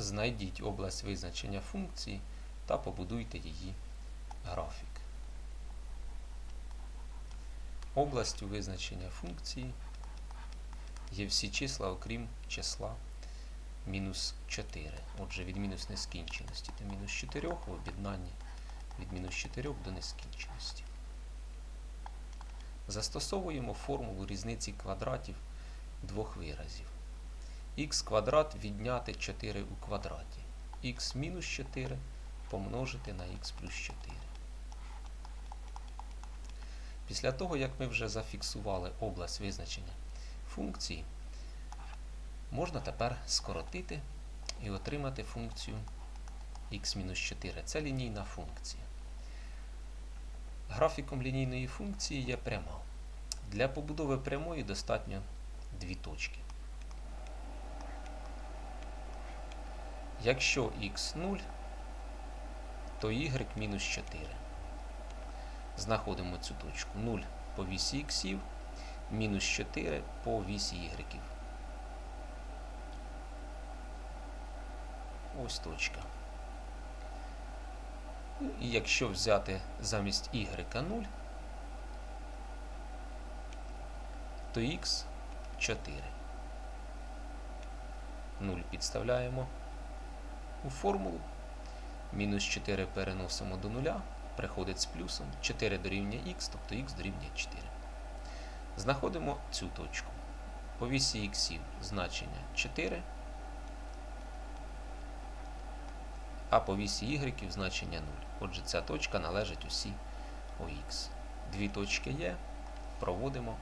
знайдіть область визначення функції та побудуйте її графік. Областю визначення функції є всі числа, окрім числа мінус 4. Отже, від мінус нескінченості до мінус 4 в об'єднанні від мінус 4 до нескінченості. Застосовуємо формулу різниці квадратів двох виразів. Х квадрат відняти 4 у квадраті. х мінус 4 помножити на х плюс 4. Після того, як ми вже зафіксували область визначення функції, можна тепер скоротити і отримати функцію х-4. Це лінійна функція. Графіком лінійної функції є пряма. Для побудови прямої достатньо дві точки. Якщо х 0, то y мінус 4. Знаходимо цю точку 0 по вісі х, мінус 4 по вісі y. Ось точка. І якщо взяти замість y 0, то х 4. 0 підставляємо у формулу. Мінус 4 переносимо до 0, приходить з плюсом. 4 дорівнює х, тобто х дорівнює 4. Знаходимо цю точку. По вісі х значення 4, а по вісі y значення 0. Отже, ця точка належить усі ОХ. Дві точки є, проводимо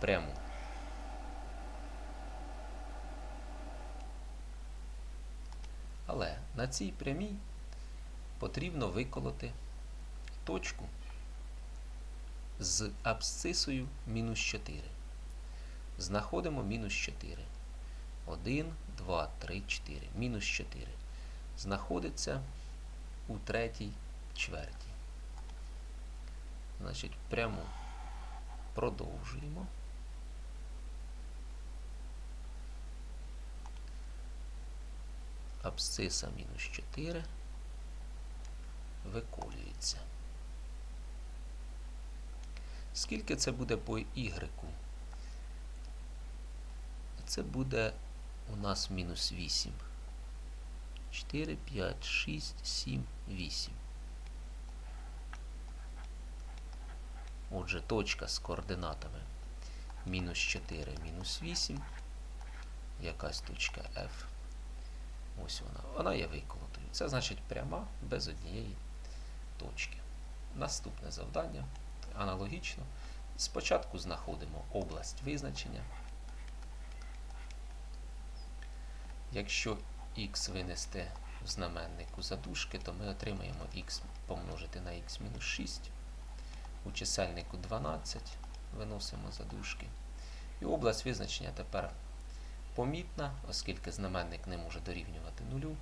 пряму. Але на цій прямій потрібно виколоти точку з абсцисою мінус 4. Знаходимо мінус 4. 1, 2, 3, 4. Мінус 4. Знаходиться у третій чверті. Значить, пряму продовжуємо. Абсциса мінус 4 виколюється. Скільки це буде по y? Це буде у нас мінус 8. 4, 5, 6, 7, 8. Отже, точка з координатами мінус 4, мінус 8. Якась точка F. Ось вона. Вона є виколотою. Це значить пряма без однієї точки. Наступне завдання. Аналогічно. Спочатку знаходимо область визначення. Якщо х винести в знаменнику задушки, то ми отримаємо х помножити на х мінус 6. У чисельнику 12 виносимо задушки. І область визначення тепер помітна, оскільки знаменник не може дорівнювати нулю.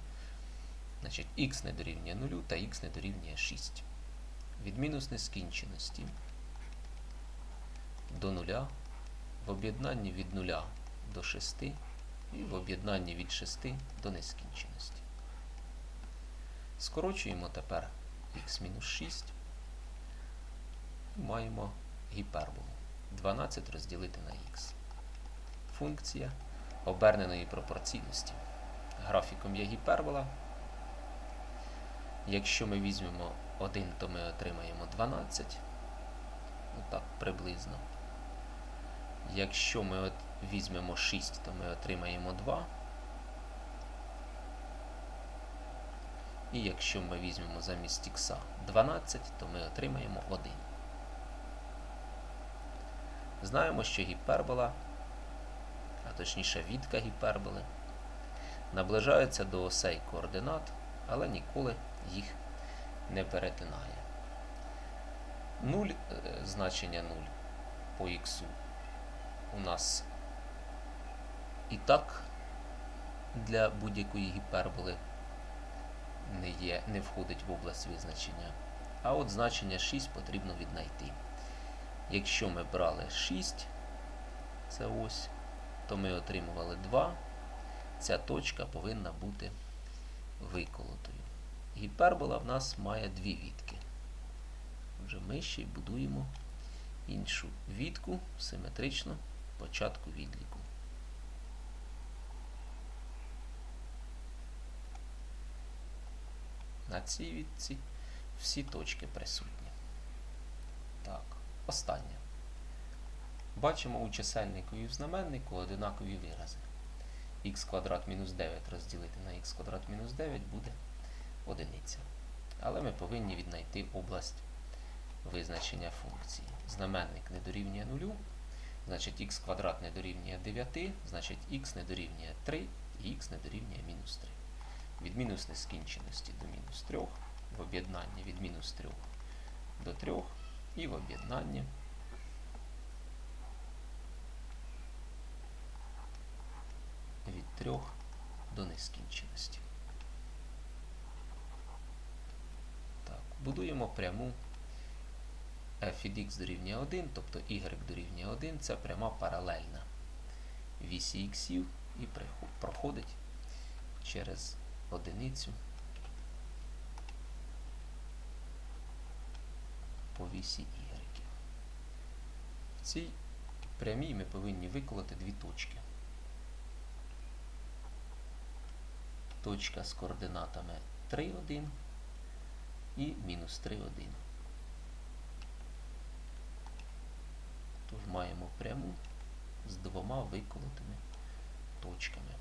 Значить, х не дорівнює нулю та х не дорівнює 6. Від мінус нескінченості до нуля, в об'єднанні від нуля до 6 і в об'єднанні від 6 до нескінченості. Скорочуємо тепер х-6. Маємо гіперболу. 12 розділити на х. Функція оберненої пропорційності. Графіком є гіпербола. Якщо ми візьмемо 1, то ми отримаємо 12. Отак приблизно. Якщо ми от візьмемо 6, то ми отримаємо 2. І якщо ми візьмемо замість х 12, то ми отримаємо 1. Знаємо, що гіпербола, точніше відка гіперболи, наближається до осей координат, але ніколи їх не перетинає. 0 значення 0 по х у нас і так для будь-якої гіперболи не, є, не входить в область визначення. А от значення 6 потрібно віднайти. Якщо ми брали 6, це ось, то ми отримували 2. ця точка повинна бути виколотою. Гіпербола в нас має дві вітки. Отже, ми ще й будуємо іншу вітку симетрично початку відліку. На цій вітці всі точки присутні. Так, останнє. Бачимо у чисельнику і в знаменнику одинакові вирази. х квадрат мінус 9 розділити на х квадрат мінус 9 буде одиниця. Але ми повинні віднайти область визначення функції. Знаменник не дорівнює 0, значить х квадрат не дорівнює 9, значить х не дорівнює 3 і х не дорівнює мінус 3. Від мінус нескінченості до мінус 3, в об'єднанні від мінус 3 до 3 і в об'єднанні від 3 до нескінченості. Так, будуємо пряму f від x дорівнює 1, тобто y дорівнює 1, це пряма паралельна вісі х і проходить через одиницю по вісі y. В цій прямій ми повинні виколоти дві точки. Точка з координатами 3, 1 і мінус 3, 1. Тож маємо пряму з двома виколотими точками.